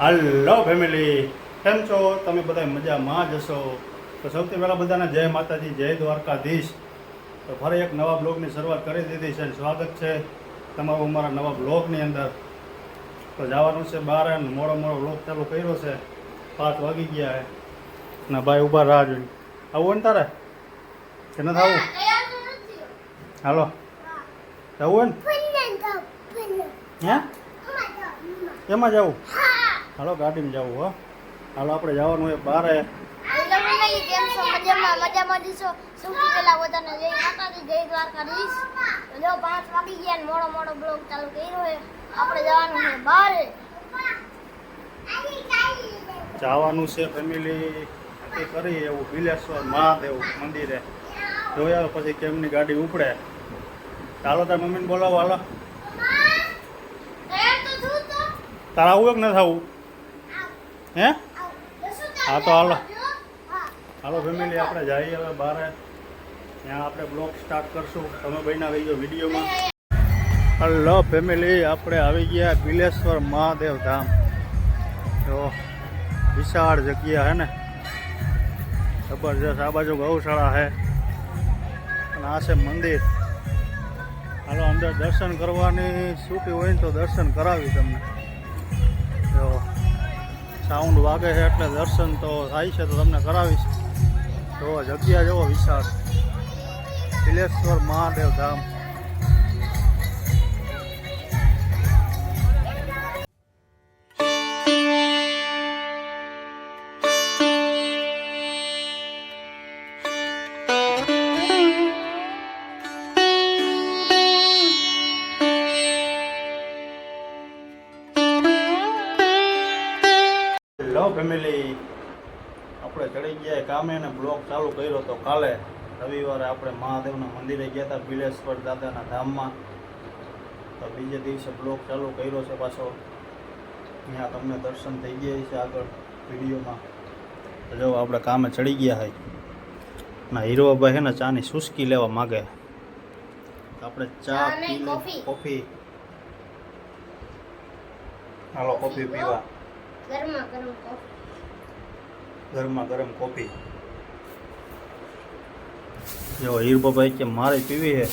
હાલો family કેમ છો? તમે બધા મજામાં જ હશો? તો સૌથી પહેલાં બધાને જય માતાજી જય દ્વારકાધીશ. તો ફરી એક નવા બ્લોગની શરૂઆત કરી દીધી છે સ્વાગત છે તમારું અમારા નવા બ્લોગની અંદર. તો જવાનું છે બહાર અને મોડો મોડો બ્લોગ ચાલુ કર્યો છે. પાંચ વાગી ગયા છે ના ભાઈ ઊભા રાહ જોઈ આવું ને તારે? કે નથી આવું? હાલો. આવું ને? હે? એમાં જવું? હાલો ગાડીમાં જવું હો. હાલો આપણે જવાનું હોય બારે. મજામાં જશો સૌથી પહેલા બધાને જય માતાજી જય દ્વારકાધીશ. જો પાંચ વાગી ગયા ને મોડો મોડો બ્લોગ ચાલુ કર્યો આપણે જવાનું છે બારે. જવાનું છે ફેમિલી એ કરી એવું બિલેશ્વર મહાદેવ મંદિરે. જોયા પછી કેમની ગાડી ઉપડે. ચાલો તાર મમ્મીને બોલાવો હાલો. તારા આવું કે ન થવું? હે? હા, તો હાલો. હાલો ફેમિલી આપણે જઈએ હવે બહાર ત્યાં આપણે બ્લોગ સ્ટાર્ટ કરશું. તમે બન્યા રહીજો વિડીયોમાં. હલો ફેમિલી આપણે આવી ગયા બિલેશ્વર મહાદેવ ધામ. જો, વિશાળ જગ્યા હે ને? જબરજસ્ત. આ બાજુ ગૌશાળા છે અને આ છે મંદિર. હાલો, અંદર દર્શન કરવાની છૂટી હોય ને તો દર્શન કરાવી તમને. સાઉન્ડ વાગે છે એટલે દર્શન તો થાય છે તો તમને કરાવીશ. તો જગ્યા જેવો વિશાળ. બિલેશ્વર મહાદેવ ધામ. ફેમિલી આપણે ચડી ગયા કામે અને બ્લોક ચાલુ કર્યો હતો કાલે રવિવારે આપણે મહાદેવના મંદિરે ગયા હતા બિલેશ્વર દાદાના ધામમાં. તો બીજે દિવસે બ્લોક ચાલુ કર્યો છે પાછો. ત્યાં તમને દર્શન થઈ ગયા છે આગળ વિડીયોમાં. જો આપણે કામે ચડી ગયા હોય ના હીરોભાઈ છે ને ચાની સુસ્કી લેવા માગે તો આપણે ચા પી કોફી. કોફી. હાલો કોફી પીવા. ગરમા ગરમ કોફી. ગરમા ગરમ કોફી. જો હીરબાભાઈ કે મારે પીવી છે.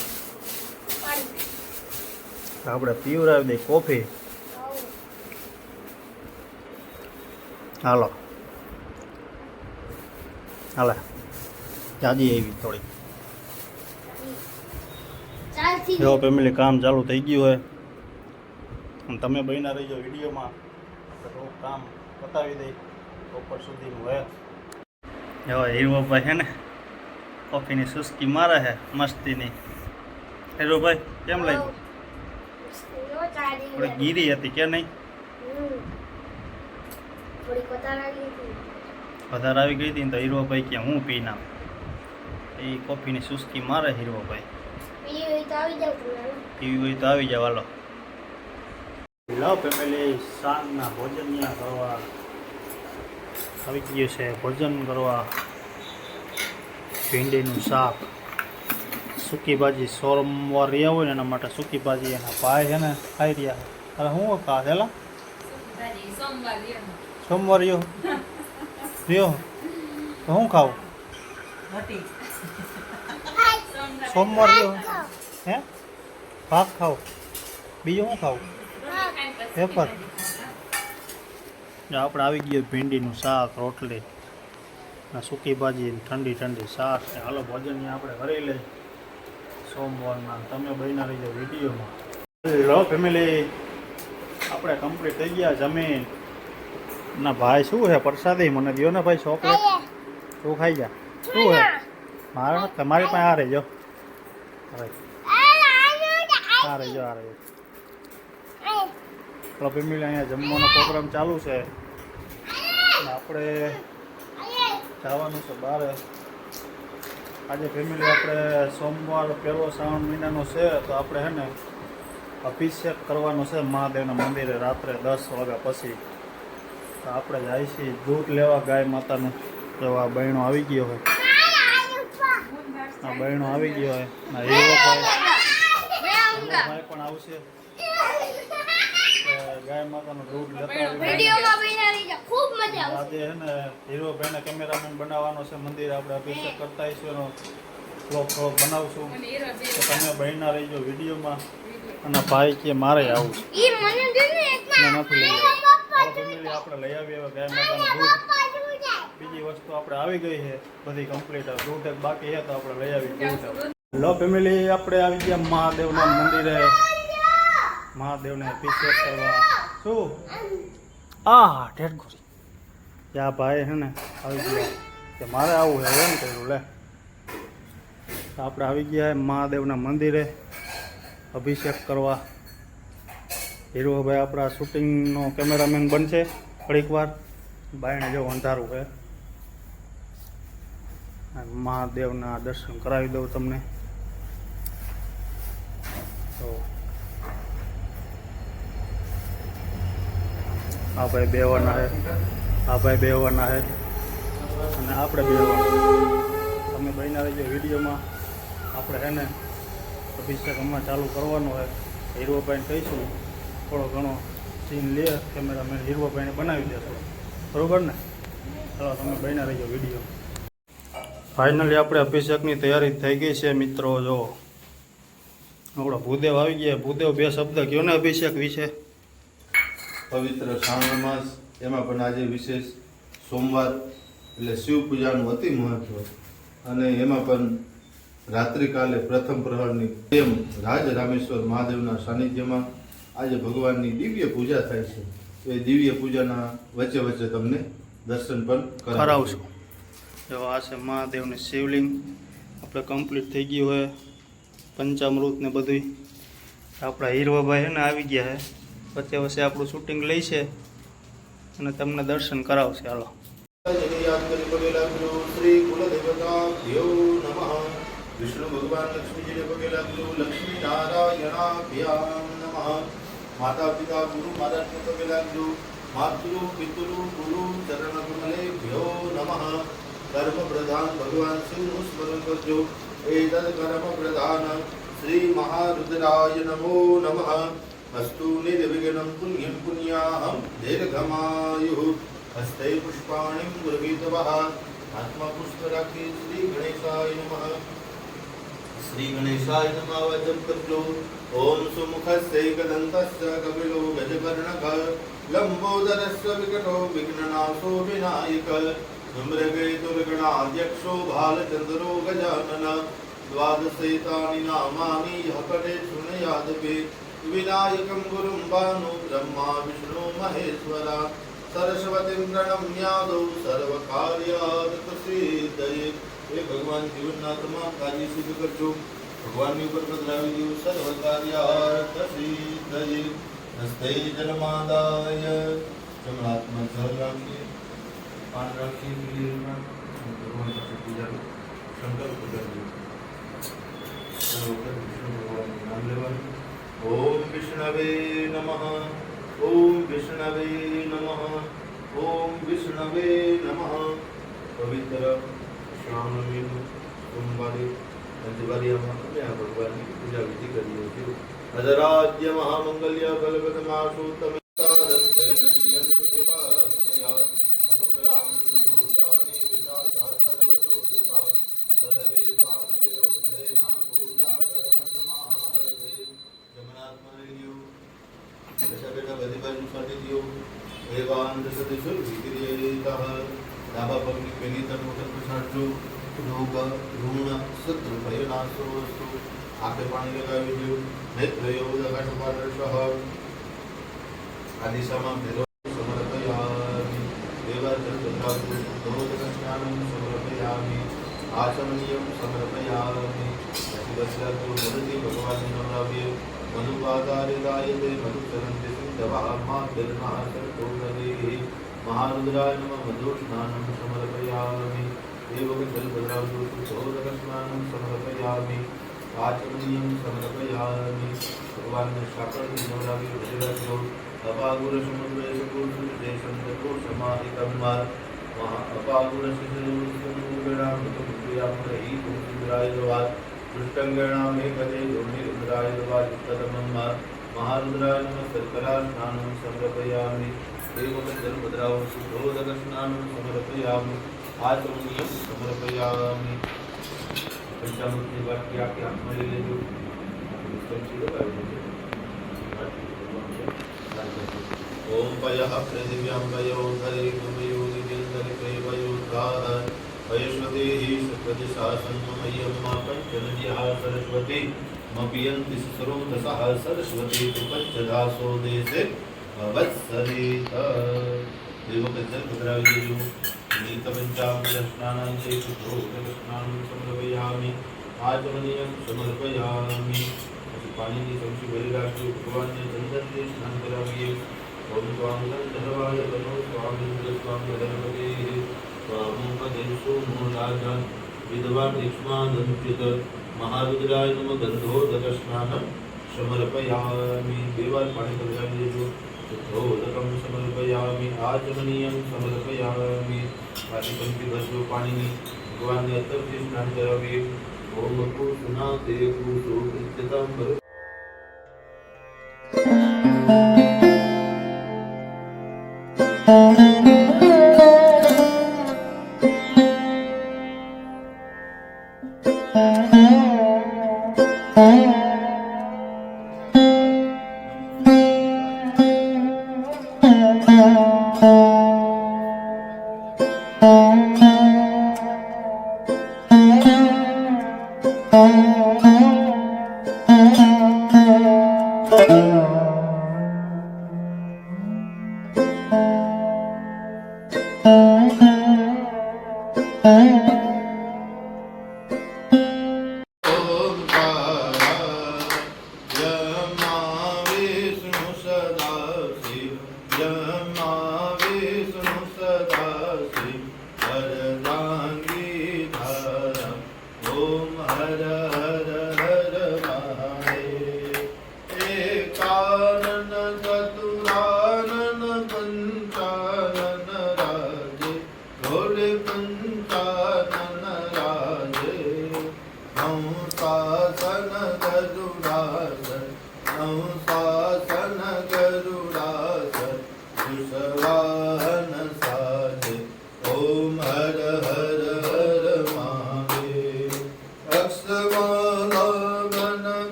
આપણે પીવરાવી દઈએ કોફી. હાલો. હાલે. જાજી આવી થોડી જો ફેમિલી કામ ચાલુ થઈ ગયું હોય અને તમે બન્યા રહીજો વિડીયોમાં. કામ પતાવી દઈ બપોર સુધીનું હોય જો હીરોભાઈ હે ને કોફીની સુસ્કી મારે હે મસ્તીની. હીરોભાઈ કેમ લાગ્યું? થોડી ગીરી હતી કે નહીં? વધારે આવી ગઈ હતી. ને તો હીરોભાઈ કે હું પી નામ? એ કોફીની સુસ્કી મારે હીરોભાઈ પીવી હોય તો આવી જાવ પીવી હોય તો આવી જાવ હાલો. લો ફેમિલી સાંજના ભોજન ત્યાં કરવા. આવી ગયું છે ભોજન કરવા. ભીંડીનું શાક સૂકી ભાજી. સોમવાર રહ્યા હોય ને એના માટે સૂકી ભાજી એના ભાઈ છે ને ખાઈ રહ્યા અરે હું કા હેલા? સોમવાર રહ્યો. રહ્યો. તો હું ખાવું? સોમવાર રહ્યો. હે? ભાત ખાવ. બીજું શું ખાવું? પેપર. જો આપણે આવી ગયો ભીંડીનું શાક રોટલી અને સૂકી ભાજી ઠંડી ઠંડી શાક ને હાલો ભોજન આપણે કરી લઈ સોમવારના તમે બન્યા જાઓ વિડીયોમાં. લો ફેમિલી આપણે કમ્પ્લીટ થઈ ગયા જમીન. ના ભાઈ શું છે? પ્રસાદી મને દો ને ભાઈ ચોકલેટ તું ખાઈ જા. શું છે? મારે નથી તમારી પાસે આ રહેજો. અરે આ રહેજો આ રહેજો. આપણા ફેમિલી અહીંયા જમવાનો પ્રોગ્રામ ચાલુ છે. અને આપણે જવાનું છે બહાર આજે ફેમિલી આપણે સોમવાર પહેલો શ્રાવણ મહિનાનો છે તો આપણે હે ને અભિષેક કરવાનો છે મહાદેવના મંદિરે રાત્રે દસ વાગ્યા પછી. તો આપણે જાય છીએ દૂધ લેવા ગાય માતાનું. તો આ બહેણો આવી ગયો હોય. આ બહેણો આવી ગયો હોય. ના હીરો ભાઈ પણ આવશે. ગાય માતાનો દૂધ. વિડીયોમાં બન્યા રહીજો ખૂબ મજા આવશે. આજે હે ને હીરો ભાઈને કેમેરામેન બનાવવાનો છે મંદિર આપણે અભિષેક કરતા ઈશ્વરનો બ્લોગ થોડોક બનાવશું. તો તમે બહેના રહીજો વિડીયોમાં. અને ભાઈ કે મારે આવું છે. ઈ મને દે ને એક નથી લઈ આપણે લઈ આવીએ ગાય માતાનું દૂધ બીજી વસ્તુ આપણે આવી ગઈ છે બધી કમ્પ્લીટ દૂધ બાકી છે તો આપણે લઈ આવી દૂધ લો ફેમિલી આપણે આવી ગયા મહાદેવના મંદિરે. મહાદેવને અભિષેક કરવા. શું? આ ઢેટગુરી ત્યાં ભાઈ હે ને આવી ગયા. કે મારે આવું હે એમ કર્યું લે. આપણે આવી ગયા મહાદેવના મંદિરે અભિષેક કરવા. હીરોભાઈ આપણા શૂટિંગનો કેમેરામેન બનશે થોડીક વાર. બાયણે જેવું અંધારું છે મહાદેવના દર્શન કરાવી દઉં તમને. આ ભાઈ બેવાના છે આ ભાઈ બેવાના છે અને આપણે બેવાના. તમે બહેના રહેજો વિડીયોમાં. આપણે એને અભિષેક હમણાં ચાલુ કરવાનો હોય હીરોભાઈને કહીશું, થોડો ઘણો સીન લે કેમેરામેન હીરોભાઈને બનાવી દેશો. બરોબર ને? ચાલો, તમે બહેના રહેજો વીડિયો. ફાઇનલી આપણે અભિષેકની તૈયારી થઈ ગઈ છે, મિત્રો, જો. આપણે ભૂદેવ આવી ગયા. ભૂદેવ બે શબ્દ કયો ને અભિષેક વિશે? પવિત્ર શ્રાવણ માસ એમાં પણ આજે વિશેષ સોમવાર એટલે શિવ પૂજાનું અતિ મહત્વ. અને એમાં પણ રાત્રિકાલે પ્રથમ પ્રહરની એમ રાજ રામેશ્વર મહાદેવના સાનિધ્યમાં આજે ભગવાનની દિવ્ય પૂજા થાય છે. તો એ દિવ્ય પૂજાના વચ્ચે વચ્ચે તમને દર્શન પણ કરાવશું. જો આ છે મહાદેવની શિવલિંગ. આપણે કમ્પ્લીટ થઈ ગયું હોય પંચામૃત ને બધું આપણા હીરવાભાઈ ને આવી ગયા છે. વચ્ચે વચ્ચે આપણું શૂટિંગ લઈ અને તમને દર્શન કરાવશે હાલો વિષ્ણુ ભગવાન લક્ષ્મીજીને પગે લાગજો લક્ષ્મી નારાયણાભ્યામ નમઃ માતા પિતા ગુરુ મહારાજને પગે લાગજો માતૃ પિતૃ ગુરુ ચરણ કમલેભ્યો નમઃ કર્મ પ્રધાન ભગવાન શિવનું સ્મરણ કરજો એતદ કર્મ પ્રધાન શ્રી મહારુદ્રાય નમો નમઃ अस्तु निर्विघ्नं पुण्यं पुण्याहं दीर्घमायुः हस्ते पुष्पाणिं गुरुगीतवः आत्मपुष्कराखी श्रीगणेशाय नमः श्रीगणेशाय नमावजं कृत्लो ॐ सुमुखस्य कपिलो गजकर्णक लम्बोदरस्य विकटो विघ्ननाशो विनायक नम्रगेतुर्गणाध्यक्षो भालचन्द्रो गजानन द्वादशैतानि नामानि यः पठेत् शृणुयादपि ગુરુं ભાનુ બ્રહ્મા વિષ્ણુ મહેશ્વરા સરસ્વતીಂ પ્રણમ્યાદૌ સર્વકાર્યાર્થ સિદ્ધયે એ ભગવાન જીવનના તમામ કાર્ય સિદ્ધ કરજો ભગવાનની ઉપર પધરાવી દો સર્વ કાર્યાર્થ સિદ્ધયે હસ્તે જન્માદાય જમણાત્મા જળ રાખીએ પાન રાખીએ પીએ ભગવાન પૂજા સંકલ્પ કરજો સર્વ વિષ્ણુ ભગવાનનું નામ લેવાનું ઓમ વિષ્ણવે નમઃ ઓમ વિષ્ણવે નમઃ ઓમ વિષ્ણવે નમઃ પવિત્ર શ્રાવણ મહિનો સોમવારે પંચવારિયામાં અમે આ ભગવાનની પૂજા વિધિ કરીએ છીએ અધરાજ્ય મહામંગલ્ય ફલપ્રદમાસુ તમે બેઠા બધી બાજુ લગાવી દો નેત્રયો દઘટપાદર્શઃ આ દિશામાં ભેરો સમર્પયામિ મદતી ભગવાનને નવરાવીએ મનુપાદારિદાયતે મધુચરંતે સિંધવા મા દર્નાસર ટોકરે મહારુદ્રાય નમઃ મધુસ્નાનમ સમર્પયામિ દેવક જલ બદલાવજો દોદક સ્નાનમ સમર્પયામિ આચમનીયમ સમર્પયામિ ભગવાનને સાકળથી નવરાવી ભજરાજો અપાગુર कृष्णङ्गणामे पदे गौरी रुद्राय वायुस्तमं महारुद्राय नमः शर्करास्नानं समर्पयामि एवं जलभद्रां शुद्धोदकस्नानं समर्पयामि आचमनीयं समर्पयामि પંચામૃતની વાત કે આપણે હાથમાં લઈ લેજો ઓમ પય પૃથિવ્યામ પયો ધરે ગમયો દિવ્યંતરે પ્રયોધાર વૈષ્ણદેહી સુપ્રતિશાસનમયમ માપન જનજીહા સરસ્વતી મપિયંતિ સુસરોત સહ સરસ્વતી તુપજ્જધાસો દેશે ભવત્સરિત દેવકજ્જન પધરાવી દેજો નીતપંચામૃતસ્નાનાં ચે શુદ્ધોદકસ્નાનું સમર્પયામિ આચમનીયં સમર્પયામિ પછી પાણીની ચમચી ભરી રાખજો ભગવાનને ચંદનથી સ્નાન કરાવીએ ઓમ સ્વામી ધર્માય તનો સ્વામી स्वामीपदेशो मूलाजा विधवा तीक्ष्मादंत्युत મહારુદ્રાય નમ ગંધો દગસ્નાન સમર્પયામિ બે વાર પાણી સમજાવી દેજો ધોધકમ સમર્પયામિ આચમનીયમ સમર્પયામિ પાણી પંક્તિ ભરજો પાણીની ભગવાનને અત્યંત સ્નાન કરાવીએ ઓમ કુસુના તે કુસો કૃત્યતાંબર thank you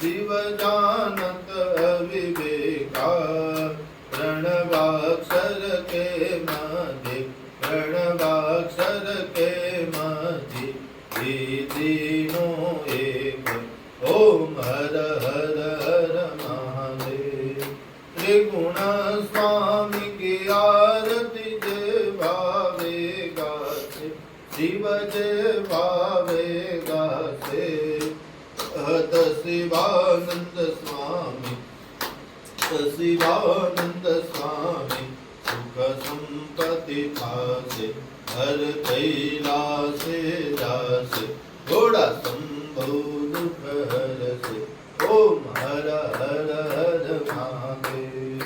जीव जा હત શિવાનંદ સ્વામી શિવાનંદ સ્વામી, સુખ સંપતિ થાશે, હર કૈલાસે જાશે, ઘોડા સંભવ દુઃખ હરશે ઓમ હર હર હર મહાદેવ,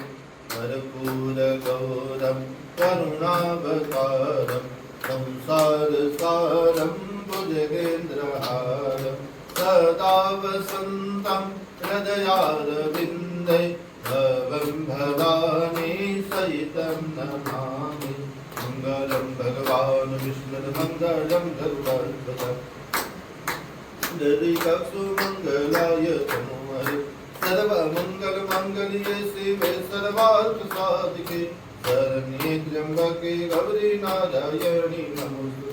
ભરપૂર ગૌરમ કરુણાવતારમ, સંસાર સારમ ભુજગેન્દ્રહારમ सदा वसन्तं हृदयारविन्दे भवं भवानी सहितं नमामि मङ्गलं भगवान् विष्णुर्मङ्गलं भगवद्भगसुमङ्गलाय तनुमरे सर्वमङ्गलमाङ्गल्ये शिवे सर्वार्थसाधिके शरण्ये त्र्यम्बके गौरी नमोस्तु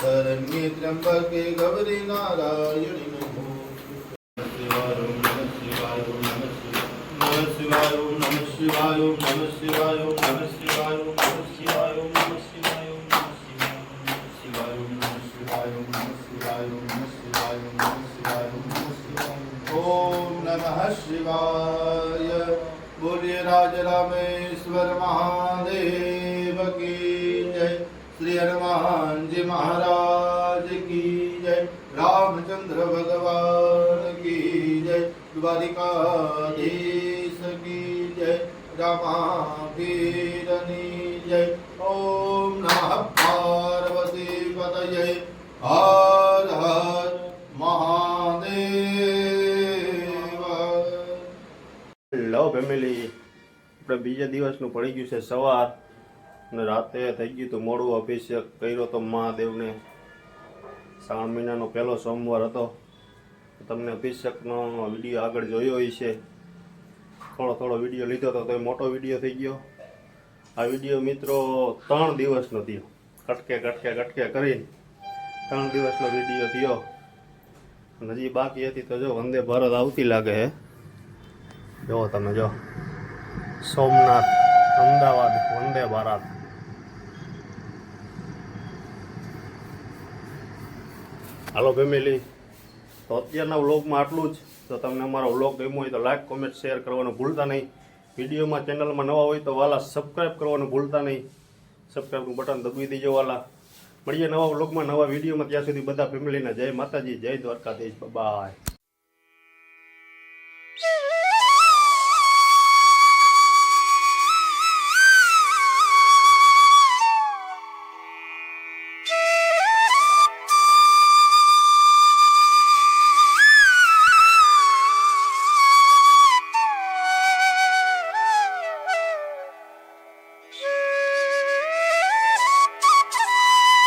શરણ્યે ત્ર્યંબકે ગૌરી નારાયણી નમોસ્તુતે શિવાય ઓમ નમઃ શિવાય ઓમ નમઃ શિવાય ઓમ નમઃ શિવાય ઓમ નમઃ શિવાય ઓમ નમઃ શિવાય ઓમ નમઃ શિવાય ઓમ નમઃ શિવાય ઓમ નમઃ શિવાય ઓમ નમઃ શિવાય ઓમ નમઃ શિવાય ઓમ નમઃ શિવાય ઓમ નમઃ શિવાય ઓમ નમઃ શિવાય ઓમ નમઃ શિવાય બોલીએ રાજ રામેશ્વર મહાદેવ શ્રી હનુમાનજી મહારાજ કી જય રામચંદ્ર ભગવાન કી જય દ્વારિકાધીશ કી જય રામાપીરની જય ઓમ નમઃ પાર્વતી પતયે હર હર મહાદેવ હેલો ફેમિલી આપણે બીજા દિવસનું પડી ગયું છે સવાર. અને રાતે થઈ ગયું હતું મોડું અભિષેક કર્યો તો મહાદેવને. શ્રાવણ મહિનાનો પહેલો સોમવાર હતો. તમને અભિષેકનો વીડિયો આગળ જોયો છે. થોડો થોડો વીડિયો લીધો હતો તો એ મોટો વીડિયો થઈ ગયો. આ વીડિયો મિત્રો ત્રણ દિવસનો થયો. કટકે કટકે કટકે કરીને ત્રણ દિવસનો વીડિયો થયો. હજી બાકી હતી તો જો વંદે ભારત આવતી લાગે હે. જો તમે જો. સોમનાથ, અમદાવાદ, વંદે ભારત. હાલો ફેમિલી તો અત્યારના વ્લોગમાં આટલું જ. તો તમને અમારો વ્લોગ ગમ્યો હોય તો લાઈક કોમેન્ટ શેર કરવાનું ભૂલતા નહીં. વિડીયોમાં ચેનલમાં નવા હોય તો વાલા સબસ્ક્રાઈબ કરવાનું ભૂલતા નહીં. સબસ્ક્રાઈબનું બટન દબાવી દેજો વાલા. મળીએ નવા વ્લોગમાં, નવા વિડીયોમાં. ત્યાં સુધી બધા ફેમિલીના જય માતાજી, જય દ્વારકાધીશ. બાય